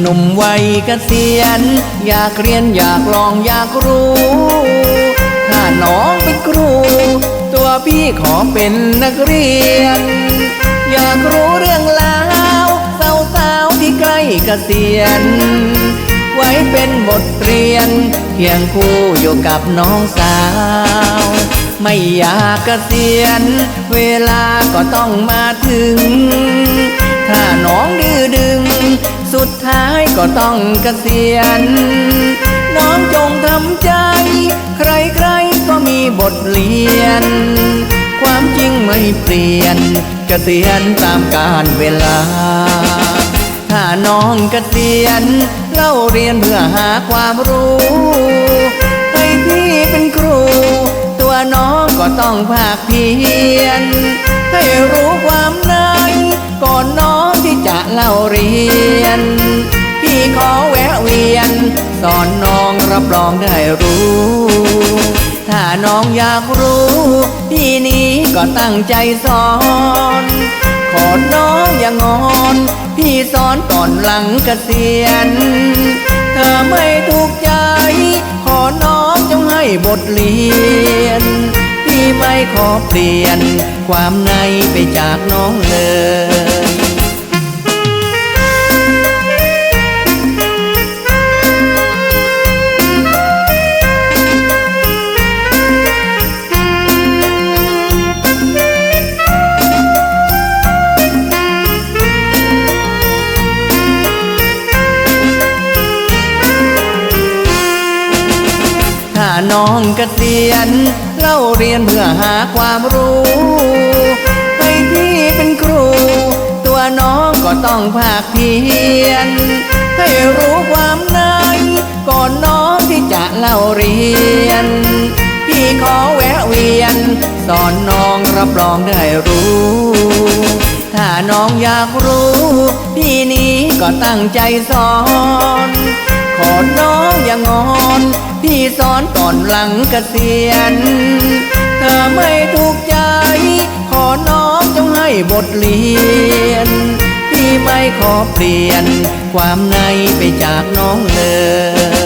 หนุ่มวัยเกษียณ อยากเรียนอยากลองอยากรู้ ถ้าน้องเป็นครู ตัวพี่ขอเป็นนักเรียน อยากรู้เรื่องราวสาวๆที่ใกล้เกษียณ ไว้เป็นบทเรียนเคียงคู่อยู่กับน้องสาว ไม่อยากเกษียณ เวลาก็ต้องมาถึง ถ้าน้อง สุดท้ายก็ต้องเกษียณ น้องจงทำใจ ใครๆก็มีบทเรียน ความจริงไม่เปลี่ยน เกษียณตามกาลเวลา ถ้าน้องเกษียณเล่าเรียนเพื่อหาความรู้ ให้พี่เป็นครู ตัวน้องก็ต้องภาคเพียรให้รู้ความในก่อนน้องที่จะเล่าเรียน อแวะเวียน สอนน้องรับรองได้รู้ ถ้าน้องอยากรู้พี่นี้ก็ตั้งใจสอน ขอน้องอย่างอนพี่สอนก่อนหลังเกษียณ เธอไม่ถูกใจ ขอน้องจงให้บทเรียน พี่ไม่ขอเปลี่ยน ความในไปจากน้องเลย น้องกเกษียณเล่าเรียนเพื่อหาความรู้ให้พี่เป็นครู ตัวน้องก็ต้องภาคเพียร ให้รู้ความในก่อนน้องที่จะเล่าเรียน พี่ขอแวะเวียน สอนน้องรับรองได้รู้ ถ้าน้องอยากรู้ พี่นี้ก็ตั้งใจสอน ขอน้องอย่างอนพี่สอนก่อนหลังเกษียณ เธอไม่ถูกใจ ขอน้องจงให้บทเรียน พี่ไม่ขอเปลี่ยน ความในไปจากน้องเลย